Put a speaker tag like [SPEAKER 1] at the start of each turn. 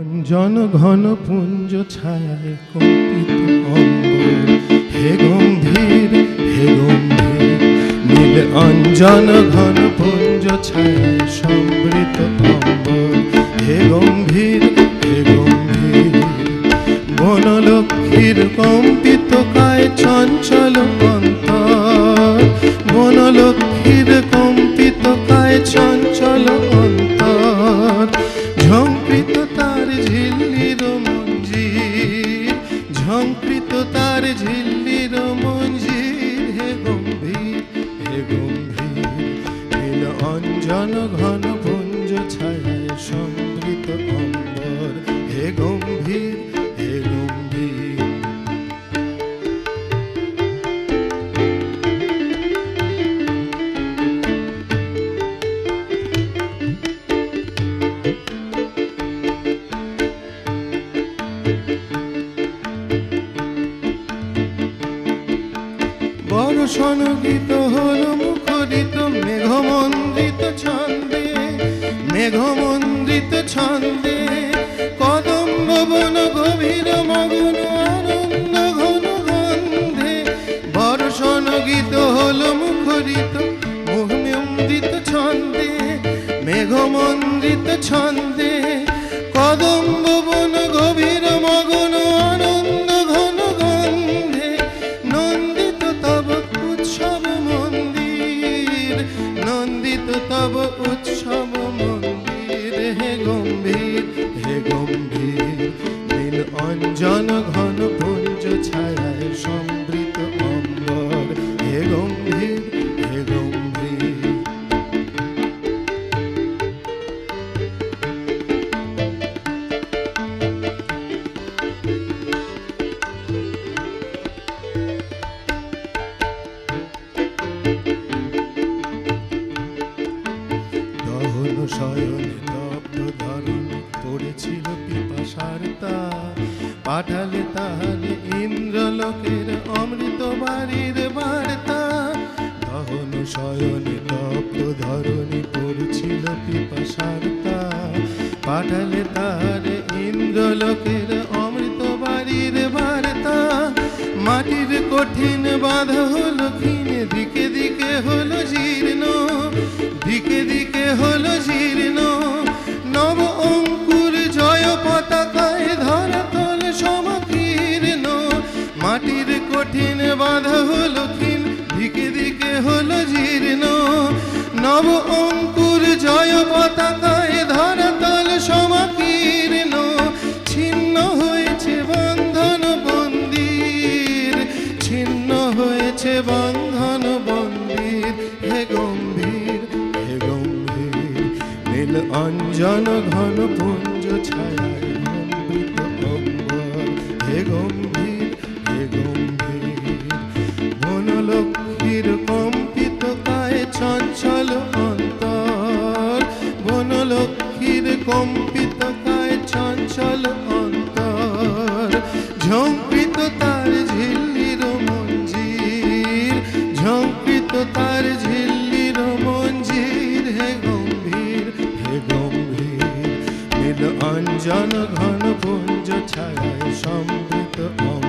[SPEAKER 1] অঞ্জন ঘন পুঞ্জ ছায়ায় কম্পিত হে গম্ভীর হে গম্ভীর, নীল অঞ্জন ঘন পুঞ্জ ছায়ায় সমৃত হে গম্ভীর হে গম্ভীর, বনলক্ষ্মীর কম্পিত কায় চঞ্চল অন্তর। বনলক্ষ্মীর কম্পিত কায় চঞ্চল অন্তর। তার ঝিল্লির মঞ্জির ঝঙ্কৃত তার ঝিল্লির মঞ্জির হে গম্ভীর হে গম্ভীর, নীল অঞ্জন ঘন পুঞ্জ ছায় সমৃত অম্বর। হে গম্ভীর বর্ষণ গীত হল মুখরিত মেঘমন্দিত ছন্দে মেঘমন্দিত ছন্দে। কদম্ব বন গভীর, মগ্ন আনন্দ ঘন গন্ধে। বর্ষণ গীত হল মুখরিত মুহমন্দিত ছন্দে মেঘমন্দিত ছন্দে। গম্ভীর হে গম্ভীর নীল অঞ্জন ধরণ পড়েছিল পিপাসার পাঠালে তাহলে ইন্দ্রলোকের অমৃত বাড়ির বার্তা। দহন শয়নে তপ্ত ধরণী পড়ছিল পিপাসার তা। পাঠালে তাহলে ইন্দ্রলোকের অমৃত বাড়ির বার্তা। মাটির কঠিন বাধা হলো ক্ষীণ দিকে দিকে হলো জীর্ণ, দিকে দিকে হলো জীর্ণ। মাটির কঠিন বাধা হলো ক্ষীণ, দিকে দিকে হলো জীর্ণ। নব অঙ্কুর জয় পতাকায় ধরাতল সমকীর্ণ। ছিন্ন হয়েছে বন্ধন বন্দির, ছিন্ন হয়েছে বন্ধন বন্দির। হে গম্ভীর হে গম্ভীর, নীল অঞ্জন ঘন পুঞ্জ অমৃত হে গম্ভীর কম্পিত কায় চঞ্চল অন্তর, ঝঙ্কৃত তার ঝিল্লির মঞ্জির, ঝঙ্কৃত তার ঝিল্লির মঞ্জির, হে গম্ভীর হে গম্ভীর, নীল অঞ্জন ঘন পুঞ্জ ছায় সম্পৃত গম্ভীর